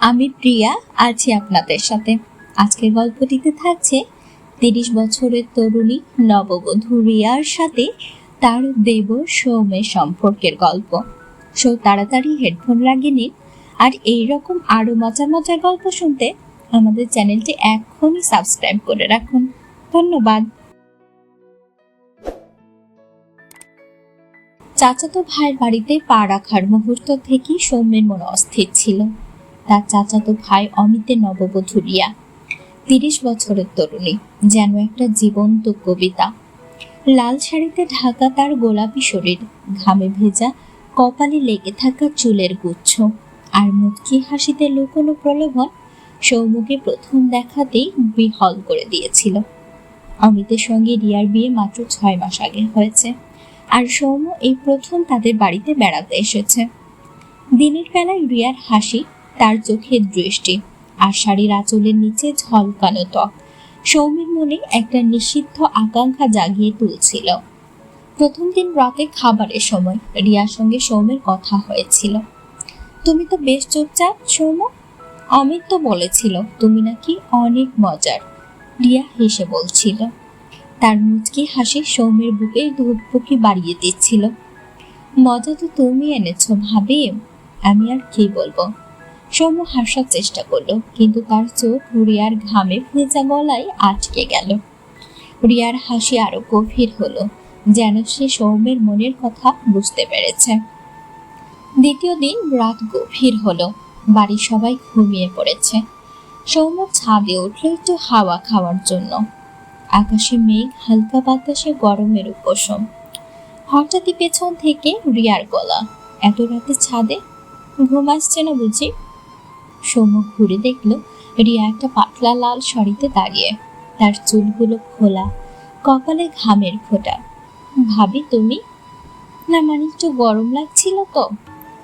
আমি প্রিয়া, আছি আপনাদের সাথে। আজকের গল্পটিতে থাকছে তিরিশ বছরের তরুণী নববধূ রিয়ার সাথে তার দেব সৌমের সম্পর্কের গল্প। সো তাড়াতাড়ি হেডফোন লাগিয়ে নিন আর এই রকম আরও মজার মজার গল্প শুনতে আমাদের চ্যানেলটি এখনই সাবস্ক্রাইব করে রাখুন। ধন্যবাদ। চাচাতো ভাইয়ের বাড়িতে পা রাখার মুহূর্ত থেকেই সৌম্যের মন অস্থির ছিল। তার চাচাতো ভাই অমিতের নববধূ রিয়া। তিরিশ বছরের তরুণী, যেন একটা জীবন্ত কবিতা। লাল শাড়িতে ঢাকা তার গোলাপি শরীর, ঘামে ভেজা, কপালে লেগে থাকা চুলের গুচ্ছ। আর মুচকি হাসিতে লুকোনো প্রলোভন সৌম্যকে প্রথম দেখাতেই বিহল করে দিয়েছিল। অমিতের সঙ্গে রিয়ার বিয়ে মাত্র ছয় মাস আগে হয়েছে, আর সৌম্য এই প্রথম তাদের বাড়িতে বেড়াতে এসেছে। দিনের বেলায় রিয়ার হাসি তার চোখের দৃষ্টি, আর শাড়ির আঁচলের নিচে ঝলকানো ত্বক। সৌমির মনে একটা নিষিদ্ধ আকাঙ্ক্ষা জাগিয়ে তুলছিল। প্রথম দিন রাতে খাবারের সময় রিয়ার সঙ্গে সৌমের কথা হয়েছিল। তুমি তো বেশ চুপচাপ, সৌম্য? অমিত তো বলেছিল, তুমি নাকি অনেক মজার, রিয়া হেসে বলছিল। তার মুচকি হাসি সৌমের বুকে ধূপপুকি বাড়িয়ে দিচ্ছিল। মজা তো তুমি এনেছো ভাবি, আমি আর কি বলব? সৌম্য হাসার চেষ্টা করল, কিন্তু তার চোখ রিয়ার ঘামে ভেজা গলায় আটকে গেল। রিয়ার হাসি আরও গভীর হলো, যেন সে সৌম্যের মনের কথা বুঝতে পেরেছে। দ্বিতীয় দিন রাত গভীর হলো, বাড়ির সবাই ঘুমিয়ে পড়েছে। সৌম্য ছাদে উঠল একটু হাওয়া খাওয়ার জন্য। আকাশে মেঘ, হালকা বাতাসে গরমের উপশম। হঠাৎই পেছন থেকে রিয়ার গলা, এত রাতে ছাদে? ঘুম আসছে না বুঝি? সৌম্য ঘুরে দেখল, রিয়া একটা পাতলা লাল শাড়িতে দাঁড়িয়ে। তার চুলগুলো খোলা কপালে ঘামের ফোঁটা। ভাবি তুমি? না মানে একটু গরম লাগছিল তো।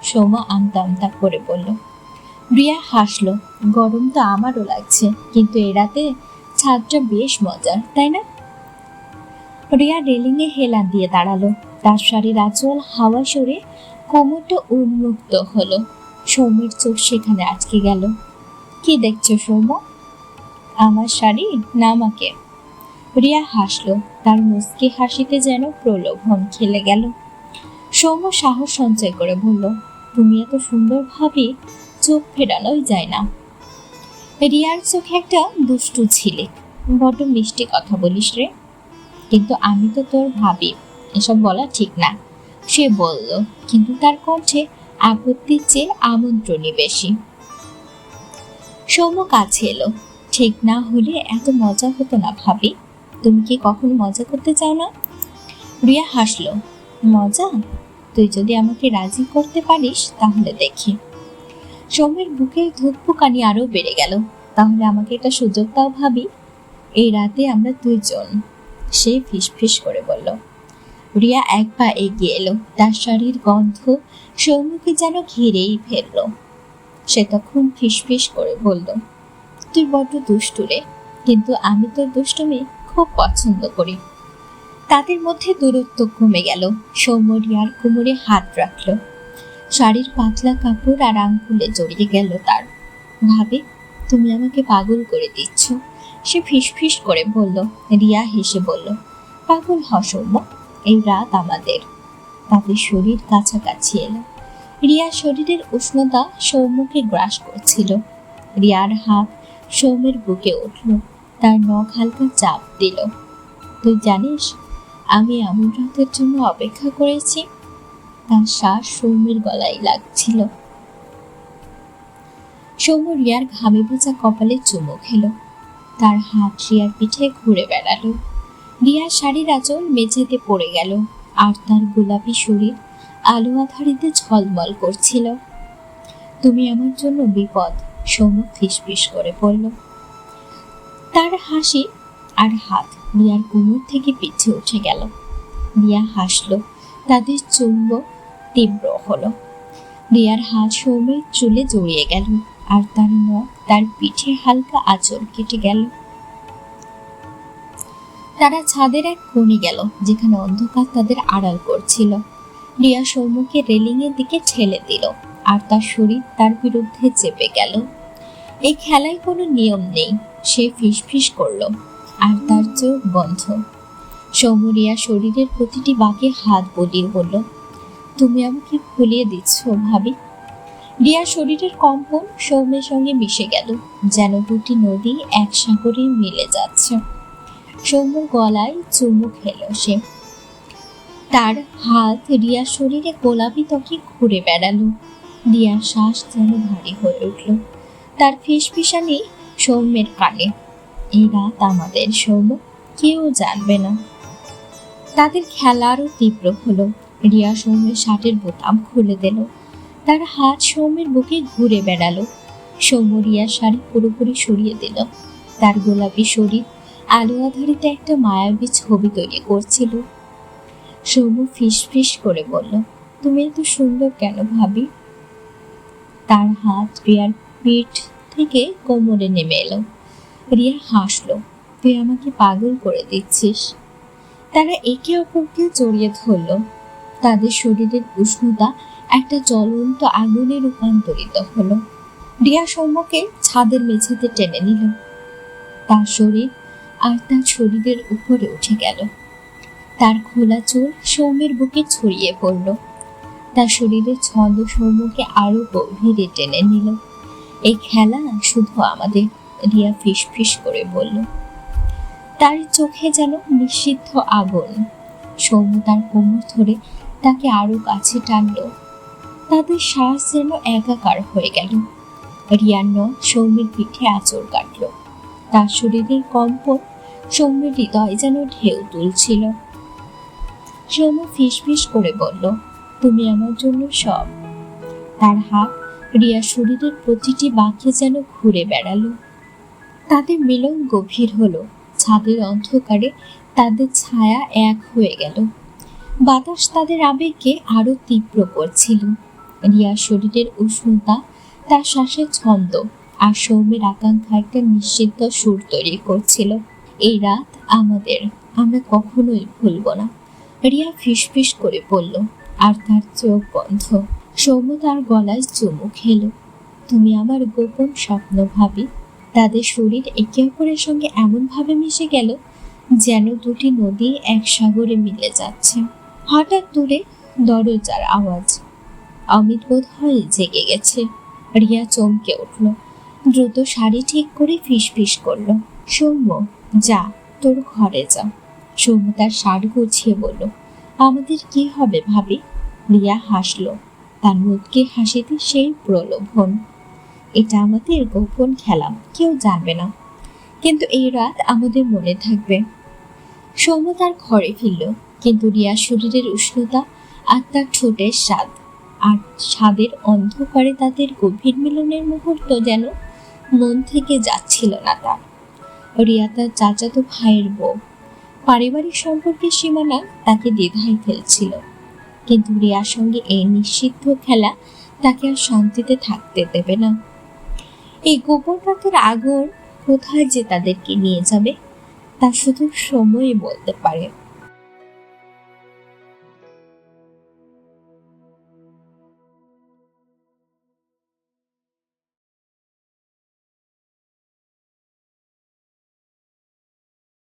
সৌম্য আমতা আমতা করে বলল। রিয়া হাসলো, গরম তো আমারও লাগছে, কিন্তু এ রাতে ছাদটা বেশ মজার, তাই না? রিয়া রেলিংয়ে হেলান দিয়ে দাঁড়াল। তার শাড়ির আঁচল হাওয়া সরে কোমরটা উন্মুক্ত হলো। সৌম্যের চোখ সেখানে আটকে গেল। কি দেখছ সৌম্য? আমার শাড়ি না আমাকে? রিয়া হাসলো। তার মুস্কি হাসিতে যেন প্রলোভন খেলে গেল। সৌম্য সাহস সঞ্চয় করে বলল, তুমি এত সুন্দরভাবে চোখ ফেরানোই যায় না। রিয়ার চোখে একটা দুষ্টু ছিলে বড্ড মিষ্টি কথা বলিস রে। কিন্তু আমি তো তোর ভাবি, এসব বলা ঠিক না। সে বলল। কিন্তু তার কণ্ঠে আপত্তির চেয়ে আমন্ত্রণই বেশি। সৌম্য কাছে এলো। ঠিক না হলে এত মজা হতো না, ভাবি। তুমি কি কখনো মজা করতে চাও না? রিয়া হাসলো। মজা? তুই যদি আমাকে রাজি করতে পারিস, তাহলে দেখি। সৌম্যের বুকের ধুকপুকানি আরও বেড়ে গেল। তাহলে আমাকে এটা সুযোগ দাও, ভাবি। এই রাতে আমরা দুইজন। সে ফিস ফিস করে বলল রিয়া এক পা এগিয়ে এলো। তার শাড়ির গন্ধ সৌম্যকে যেন ঘিরেই ফেলল। সে তখন ফিসফিস করে বলল, তুই বড্ড দুষ্টু রে, কিন্তু আমি তোর দুষ্টুমি খুব পছন্দ করি। তাদের মধ্যে দূরত্ব কমে গেল। সৌম্য রিয়ার কোমরে হাত রাখল। শাড়ির পাতলা কাপড় আর আঙ্গুলে জড়িয়ে গেল তার। ভাবে, তুমি আমাকে পাগল করে দিচ্ছ। সে ফিসফিস করে বলল। রিয়া হেসে বলল, পাগল হ সৌম্য। এই রাত আমাদের। তাদের শরীর কাছাকাছি এলো। রিয়ার শরীরের উষ্ণতা সৌম্যকে গ্রাস করছিল। রিয়ার হাত সৌম্যের বুকে উঠল। তার নখ হালকা চাপ দিল। তুই জানিস, আমি এমন রাতের জন্য অপেক্ষা করেছি? তার শ্বাস সৌম্যের গলায় লাগছিল। সৌম্য রিয়ার ঘামে ভেজা কপালে চুমু খেলো। তার হাত রিয়ার পিঠে ঘুরে বেড়ালো। রিয়ার শাড়ির আঁচল মেঝেতে পড়ে গেল, আর তার গোলাপি শরীর আলো আধারিতে ঝলমল করছিল। তুমি আমার জন্য বিপদ, সৌম্য ফিসফিস করে বলল তার হাসি আর হাত রিয়ার কোমর থেকে পিছে উঠে গেল। রিয়া হাসলো, তাদের চুম্ব তীব্র হলো। রিয়ার হাত সৌম্যের চুলে জড়িয়ে গেল, আর তার নখ তার পিঠে হালকা আঁচল কেটে গেল। তারা ছাদের এক কোণে গেল, যেখানে অন্ধকার তাদের আড়াল করছিল। রিয়া সৌম্যকে রেলিং এর দিকে ঠেলে দিল, আর তার শরীর তার বিরুদ্ধে চেপে গেল। এই খেলায় কোনো নিয়ম নেই, সে ফিস ফিস করল, আর তার চোখ বন্ধ। সৌমরিয়া শরীরের প্রতিটি বাঁকে হাত বলিয়ে বলল, তুমি আমাকে ভুলিয়ে দিচ্ছ, ভাবি। রিয়া শরীরের কম্পন সৌমের সঙ্গে মিশে গেল, যেন দুটি নদী এক সাগরে মিলে যাচ্ছে। সৌম্যর গলায় চুমু খেলো সে। তার হাত রিয়ার শরীরে গোলাপি ত্বকে ঘুরে বেড়ালো। রিয়ার শ্বাস যেন ভারী হয়ে উঠল। তার ফিসফিসানি সৌম্যের কানে। এই রাত আমাদের সৌম্য কেউ জানবে না। তাদের খেলা আরও তীব্র হলো। রিয়া সৌম্যের শার্টের বোতাম খুলে দিল। তার হাত সৌম্যের বুকে ঘুরে বেড়ালো। সৌম্য রিয়ার শাড়ি পুরোপুরি সরিয়ে দিল। তার গোলাপি শরীর আলো আধারিতে একটা মায়াবী ছবি তৈরি করছিল। সৌম্য ফিস ফিস করে বলল, তুমি এত সুন্দর কেন ভাবি? তার হাত রিয়ার পিঠ থেকে কোমরে নেমে এলো। রিয়া হাসলো, তুই আমাকে পাগল করে দিচ্ছিস। তারা একে অপরকে জড়িয়ে ধরল। তাদের শরীরের উষ্ণতা একটা জ্বলন্ত আগুনে রূপান্তরিত হলো। রিয়া সৌম্যকে ছাদের মেঝেতে টেনে নিল। তার শরীর আর তার শরীরের উপরে উঠে গেল। তার খোলা চুল সৌম্যের বুকে ছড়িয়ে পড়ল। তার শরীরের ছন্দ সৌম্যকে আরও গভীরে টেনে নিল। এই খেলা শুধু আমাদের, রিয়া ফিস ফিস করে বলল। তার চোখে যেন নিষিদ্ধ আগুন। সৌম্য তার কোমর ধরে তাকে আরও কাছে টানল। তাদের শ্বাস যেন একাকার হয়ে গেল। রিয়ার নখ সৌম্যের পিঠে আঁচড় কাটল। তার শরীরের কম্পন সৌম্যের হৃদয় যেন ঢেউ তুলছিল। সৌম্য ফিস ফিস করে বলল, তুমি আমার জন্য সব। তার হাত রিয়ার শরীরের প্রতিটি বাঁকে যেন ঘুরে বেড়ালো। তাদের মিলন গভীর হলো। ছাদের অন্ধকারে তাদের ছায়া এক হয়ে গেল। বাতাস তাদের আবেগকে আরও তীব্র করছিল। রিয়ার শরীরের উষ্ণতা, তার শ্বাসের ছন্দ আর সৌম্যের আকাঙ্ক্ষা একটা নিশ্চিদ্ধ সুর তৈরি করছিল। এই রাত আমাদের, আমরা কখনোই ভুলব না। রিয়া ফিসফিস করে পড়ল আর তার চোখ বন্ধ। সৌম্য তার গলায় চুমু খেলো, তুমি আমার গোপন স্বপ্ন ভাবি। তাদের শরীর একে অপরের সঙ্গে এমনভাবে মিশে গেল যেন দুটি নদী এক সাগরে মিলে যাচ্ছে। হঠাৎ দূরে দরজার আওয়াজ। অমিত বোধ হয় জেগে গেছে। রিয়া চমকে উঠল, দ্রুত শাড়ি ঠিক করে ফিস ফিস করল, সৌম্য যা, তোর ঘরে যা। সৌম্য তার শাড়ি গুছিয়ে বলল, আমাদের কি হবে ভাবি? রিয়া হাসলো। তার মুখকে হাসিতে সেই প্রলোভন। এটা আমাদের গোপন খেলা, কেউ জানবে না। কিন্তু এই রাত আমাদের মনে থাকবে। সৌম্য তার ঘরে ফিরল, কিন্তু রিয়া শরীরের উষ্ণতা আর তার ঠোঁটের স্বাদ, আর স্বাদের অন্ধকারে তাদের গভীর মিলনের মুহূর্ত যেন মন থেকে যাচ্ছিল না তার। রিয়া তার চাচাতো ভাইয়ের বউ। পারিবারিক সম্পর্কের সীমানা তাকে দ্বিধায় ফেলছিল। কিন্তু রিয়ার সঙ্গে এই নিষিদ্ধ খেলা তাকে আর শান্তিতে থাকতে দেবে না। এই গোপন রাতের আগুন কোথায় যে তাদেরকে নিয়ে যাবে, তা শুধু সময়ই বলতে পারে।